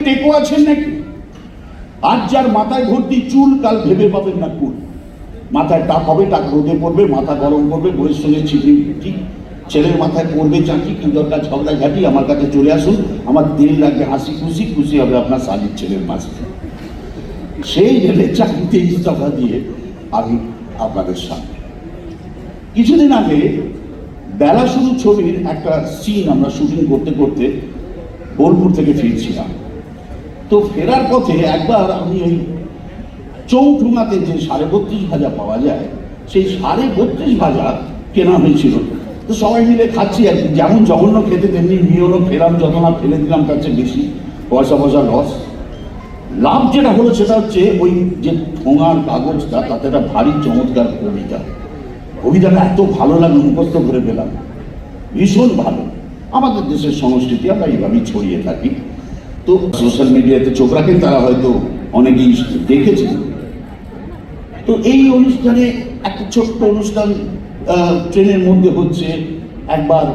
টেকো আছেন নাকি? আজ যার মাথায় ভর্তি চুল, কাল ভেবে পাবেন না কুল। মাথায় টাক হবে, টাক রোদে পড়বে, মাথা গরম করবে, বইয়ের সঙ্গে ছিপি পিটি ছেলের মাথায় পড়বে চাঁকি, কি দরকার, ঝগড়া, ঝাঁটি, আমার কাছে চলে আসুন। আমার দিল লাগবে, হাসি খুশি খুশি হবে আপনার শালির ছেলের মাঝে সেই রেলে চাকরিতে ইস্তফা দিয়ে আমি আপনাদের সামনে। কিছুদিন আগে বেলা শুরু ছবির একটা সিন আমরা শুটিং করতে করতে বোলপুর থেকে ফিরছিলাম। তো ফেরার পথে একবার আমি ওই চৌঠুঙাতে যে সাড়ে বত্রিশ ভাজা পাওয়া যায়, সেই সাড়ে বত্রিশ ভাজা কেনা হয়েছিল। তো সবাই মিলে খাচ্ছি আর যেমন জঘন্য খেতে, তেমনি নিয়েও ফেরাম যত না ফেলে দিলাম, তার চেয়ে বেশি পয়সা পয়সা লস লাভ যেটা হলো সেটা হচ্ছে ওই যে ঠোঙার কাগজটা, তাতে একটা ভারী চমৎকার কবিতা। কবিতাটা এত ভালো লাগে মুখস্থ করে পেলাম ভীষণ ভালো। আমাদের দেশের সংস্কৃতি আমরা এইভাবেই ছড়িয়ে থাকি। তো সোশ্যাল মিডিয়াতে চোখ রাখেন তারা হয়তো অনেকেই দেখেছেন তো এই অনুষ্ঠানে একটা ছোট্ট অনুষ্ঠান ট্রেনের মধ্যে হচ্ছে একবার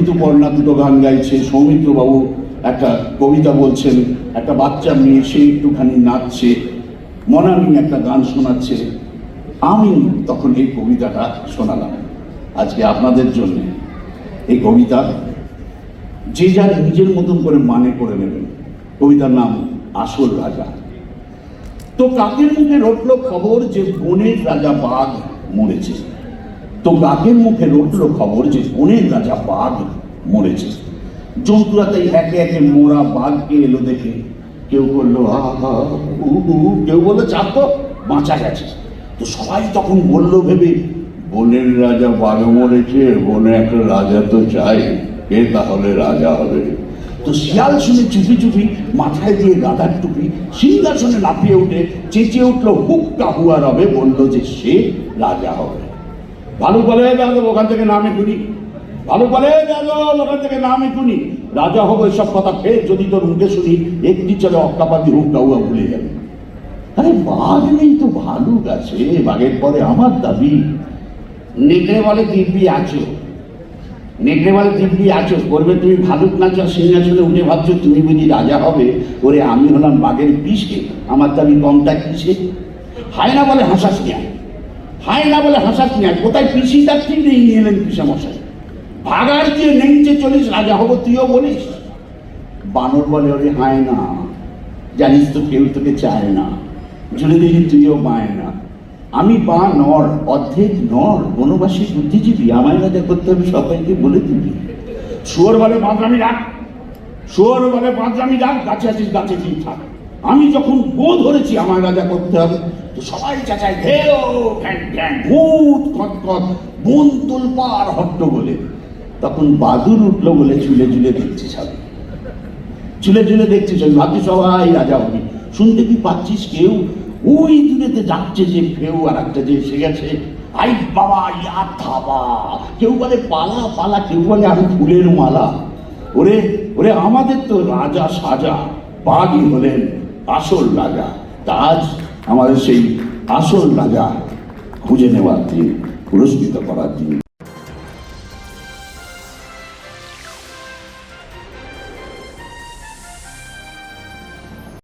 ঋতুপর্ণা দুটো গান গাইছে, সৌমিত্রবাবু একটা কবিতা বলছেন, একটা বাচ্চা মেয়ে, সে একটুখানি নাচছে মনামি একটা গান শোনাচ্ছে। আমি তখন এই কবিতাটা শোনালাম। আজকে আপনাদের জন্য এই কবিতা যে যার নিজের মতন করে মানে করে নেবেন। কবিতার নাম আসল রাজা। তো কাকের মুখে রটলো খবর যে বনের রাজা বাঘ মরেছে? তো কাকের মুখে রটলো খবর যে বনের রাজা বাঘ মরেছে? জন্তুরা তাই একে একে মোরা বাঘকে এলো দেখে। কেউ বলল, আহা কেউ বলল, চাপ তো, বাঁচা গেছে। তো সবাই তখন বলল ভেবে, বনের রাজা বাঘ মরেছে, বনে একটা রাজা তো চাই। কে তাহলে রাজা হবে। তো শিয়াল শুনে চুপি চুপি মাথায় দিয়ে গাদার টুপি সিংহাসনে লাফিয়ে উঠে চেঁচিয়ে উঠল হুক্কা হুয়া রবে বলল যে সে রাজা হবে। ভালো বলে যাদব ওখান থেকে নামে শুনি ভালো বলে যাদব ওখান থেকে নামে শুনি রাজা হব এসব কথা ফের যদি তোর মুখে শুনি, একটি চলে অক্কাপাতি হুক্কা হুয়া ভুলে যাবে। আরে, বাঘ নেই তো ভালুক আছে, বাঘের পরে আমার দাবি। নেকড়ে বলে, দিব্যি আছো। নেকড়ে বলে দিব্যি আছো করবে তুমি ভালুক নাচ সিংহাসনে উঠে ভাবছ, তুমি বুঝি রাজা হবে? ওরে আমি হলাম বাঘের পিসকে আমার দাবি কমটা কিসে? হায় না বলে হাসাস নিয়া হায় না বলে হাসাস নিয়া কোথায় পিসি তার ঠিক নেই নিয়ে এলেন পিসা মশাই ভাগার দিয়ে নেংচে চলিস, রাজা হব তুইও বলিস। বানর বলে, ওরে হায় না, জানিস তো কেউ তোকে চায় না ঝুলে দেখি তুইও পায় না। আমি বা নর, অর্ধেক নর, বনবাসী বুদ্ধিজীবী, আমায় রাজা করতে হবে সবাইকে বলে দিবি। শুয়োর বলে বাঁধরামি রাখ। শুয়োর বলে বাঁধরামি রাখ, গাছে আছিস, গাছে ঠিক থাক। আমি যখন গো ধরেছি আমার রাজা করতে হবে। তো সবাই চাচায় ঘেও ভূত কত বন তোলপার হট্ট বলে। তখন বাদুর উঠল বলে চুলে চুলে দেখছি সবাই চুলে চুলে দেখছিস ওই ভাবছি, সবাই রাজা হবি। শুনতে কি পাচ্ছিস কেউ? ওই দূরেতে যাচ্ছে যে কেউ আর একটা যে এসে গেছে আই বাবা ইয়া ধাবা কেউ বলে পালা পালা, কেউ বলে আমি ফুলের মালা। ওরে ওরে, আমাদের তো রাজা সাজা বাঘই হলেন আসল রাজা। তা আজ আমাদের সেই আসল রাজা খুঁজে নেওয়ার দিন, পুরস্কৃত করার দিন।